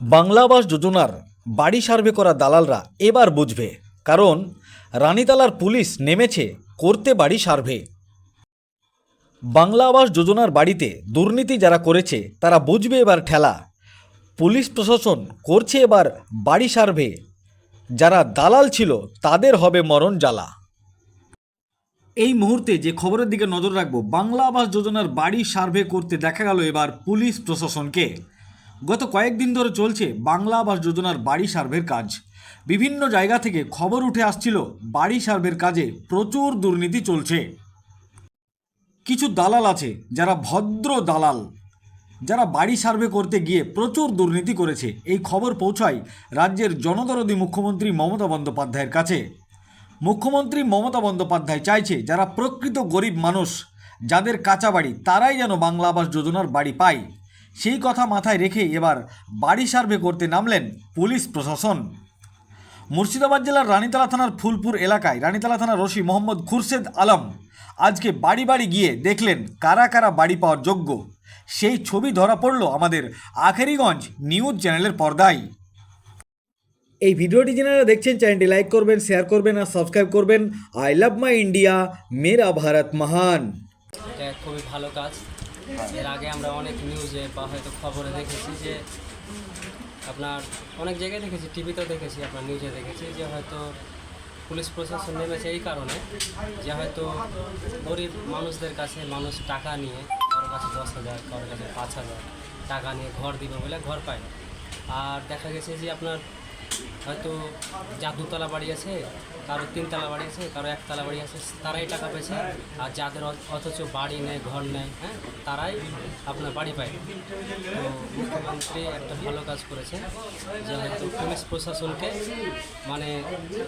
বাংলা আবাস যোজনার বাড়ি সার্ভে করা দালালরা এবার বুঝবে, কারণ রানীতালার পুলিশ নেমেছে করতে বাড়ি সার্ভে। বাংলা আবাস যোজনার বাড়িতে দুর্নীতি যারা করেছে, তারা বুঝবে এবার ঠেলা। পুলিশ প্রশাসন করছে এবার বাড়ি সার্ভে। যারা দালাল ছিল, তাদের হবে মরণ জ্বালা। এই মুহূর্তে যে খবরের দিকে নজর রাখব, বাংলা আবাস যোজনার বাড়ি সার্ভে করতে দেখা গেল এবার পুলিশ প্রশাসনকে। গত কয়েকদিন ধরে চলছে বাংলা আবাস যোজনার বাড়ি সার্ভের কাজ। বিভিন্ন জায়গা থেকে খবর উঠে আসছিল, বাড়ি সার্ভের কাজে প্রচুর দুর্নীতি চলছে। কিছু দালাল আছে যারা ভদ্র দালাল, যারা বাড়ি সার্ভে করতে গিয়ে প্রচুর দুর্নীতি করেছে। এই খবর পৌঁছায় রাজ্যের জনদরদি মুখ্যমন্ত্রী মমতা বন্দ্যোপাধ্যায়ের কাছে। মুখ্যমন্ত্রী মমতা বন্দ্যোপাধ্যায় চাইছে যারা প্রকৃত গরিব মানুষ, যাদের কাঁচা বাড়ি, তারাই যেন বাংলা আবাস যোজনার বাড়ি পায়। সেই কথা মাথায় রেখে এবার বাড়ি সার্ভে করতে নামলেন পুলিশ প্রশাসন। মুর্শিদাবাদ জেলার রানীতলা থানার ফুলপুর এলাকায় রানীতলা থানার রশি মোহাম্মদ খুরশেদ আলম আজকে বাড়ি বাড়ি গিয়ে দেখলেন কারা কারা বাড়ি পাওয়ার যোগ্য। সেই ছবি ধরা পড়ল আমাদের আখেরিগঞ্জ নিউজ চ্যানেলের পর্দায়। এই ভিডিওটি যারা দেখছেন চ্যানেলটি লাইক করবেন শেয়ার করবেন আর সাবস্ক্রাইব করবেন। আই লাভ মাই ইন্ডিয়া মেরা ভারত মহান। খুবই ভালো কাজ। এর আগে আমরা অনেক নিউজে বা হয়তো খবরে দেখেছি যে আপনার অনেক জায়গায় দেখেছি টিভিতেও দেখেছি, আপনার নিউজে দেখেছি যে হয়তো পুলিশ প্রশাসন নেমেছে এই কারণে যে হয়তো গরিব মানুষদের কাছে মানুষ টাকা নিয়ে কারোর কাছে দশ হাজার কারোর কাছে পাঁচ হাজার টাকা নিয়ে ঘর দিবে বলে ঘর পায়। আর দেখা গেছে যে আপনার হয়তো যা দুতলা বাড়ি আছে, কারও তিনতলা বাড়ি আছে, কারও একতলা বাড়ি আছে, তারাই টাকা পেয়েছে। আর যাদের অথচ বাড়ি নেই, ঘর নেই হ্যাঁ তারাই আপনার বাড়ি পায়। তো মুখ্যমন্ত্রী একটা ভালো কাজ করেছে, যে পুলিশ প্রশাসনকে মানে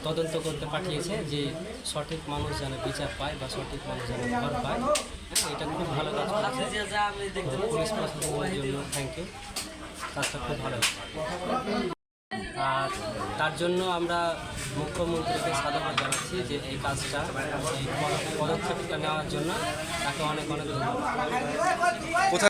তদন্ত করতে পাঠিয়েছে যে সঠিক মানুষ যেন বিচার পায় বা সঠিক মানুষ যেন ঘর পায়। হ্যাঁ এটা খুব ভালো কাজ করেছে। পুলিশ প্রশাসনের জন্য থ্যাংক ইউ কাজটা খুব ভালো আর তার জন্য আমরা মুখ্যমন্ত্রীকে সাধুবাদ জানাচ্ছি যে এই কাজটা, এই পদক্ষেপটা নেওয়ার জন্য তাকে অনেক অনেক ধন্যবাদ।